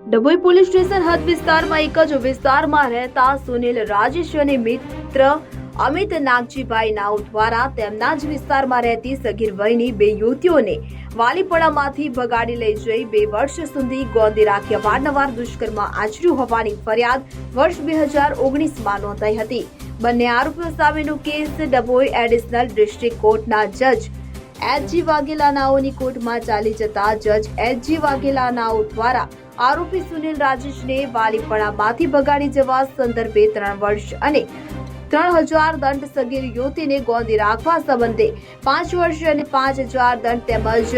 Dabhoi police station હદ વિસ્તારમાં એક જ વિસ્તારમાં રહેતા સુનિલ રાજેશ અને મિત્ર અમિત નાગજીભાઈ નાઉ દ્વારા તેમના જ વિસ્તારમાં રહેતી સગીર વયની બે યુવતીઓને વાલીપડામાંથી ભગાડી લઈ જઈ બે વર્ષ સુધી ગોંદી રાખી અવારનવાર દુષ્કર્મ આચર્યું હોવાની ફરિયાદ વર્ષ બે હજાર ઓગણીસમાં નોંધાઈ હતી. બંને આરોપીઓ સામેનો કેસ ડભોઈ એડિશનલ ડિસ્ટ્રિક્ટ કોર્ટના જજ એચજી વાઘેલાનાઓની કોર્ટમાં ચાલી જતા જજ એચજી વાઘેલાનાઓ દ્વારા આરોપી સુનિલ રાજેશને વાલીપણામાંથી ભગાડી જવા સંદર્ભે ત્રણ વર્ષ અને ત્રણ હજાર દંડ સગીર યુવતીને ગોંદી રાખવા સંબંધે પાંચ વર્ષ અને પાંચ હજાર દંડ તેમજ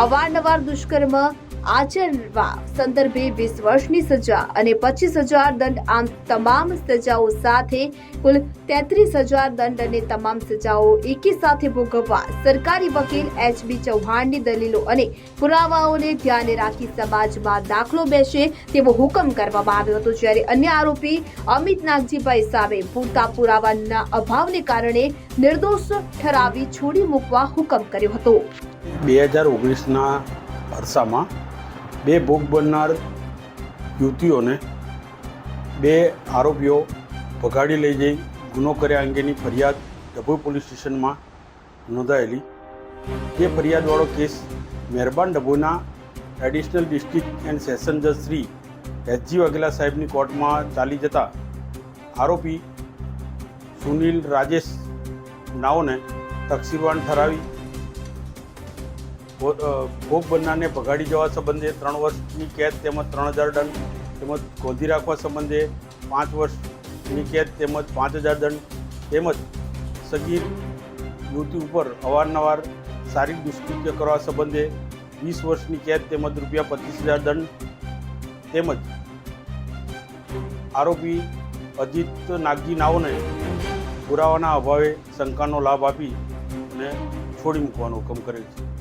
અવારનવાર દુષ્કર્મ આચરવા સંદર્ભે વીસ વર્ષની સજા અને પચીસ હજાર દંડ આમ તમામ સજાઓ સાથે કુલ તેત્રીસ હજાર દંડ અને તમામ સજાઓ એકી સાથે ભોગવવા સરકારી વકીલ એચ બી ચૌહાણની દલીલો અને પુરાવાઓને ધ્યાને રાખી સમાજમાં દાખલો બેસે તેવો હુકમ કરવામાં આવ્યો હતો જ્યારે અન્ય આરોપી અમિત નાગજીભાઈ સામે પૂરતા પુરાવાના અભાવને કારણે નિર્દોષ ઠરાવી છોડી મૂકવા હુકમ કર્યો હતો. બે હજાર ઓગણીસના અરસામાં બે ભોગ બનનાર યુવતીઓને બે આરોપીઓ ભગાડી લઈ જઈ, ગુનો કર્યા અંગેની ફરિયાદ ડભોઈ પોલીસ સ્ટેશનમાં નોંધાયેલી. જે ફરિયાદવાળો કેસ મહેરબાન ડભોઈના એડિશનલ ડિસ્ટ્રિક્ટ એન્ડ સેશન જજ શ્રી એચજી વાઘેલા સાહેબની કોર્ટમાં ચાલી જતા આરોપી સુનિલ રાજેશ નાઓને તકસીરવાન ઠરાવી ભોગ બનનારને ભગાડી જવા સંબંધે ત્રણ વર્ષની કેદ તેમજ ત્રણ હજાર દંડ તેમજ ગોંધી રાખવા સંબંધે પાંચ વર્ષની કેદ તેમજ પાંચ હજાર દંડ તેમજ સગીર યુવતી ઉપર અવારનવાર શારીરિક દુષ્કૃત્ય કરવા સંબંધે વીસ વર્ષની કેદ તેમજ રૂપિયા પચીસ હજાર દંડ તેમજ આરોપી અજીત નાગજી નાઓને પુરાવાના અભાવે શંકાનો લાભ આપી અને છોડી મૂકવાનો હુકમ કરેલ છે.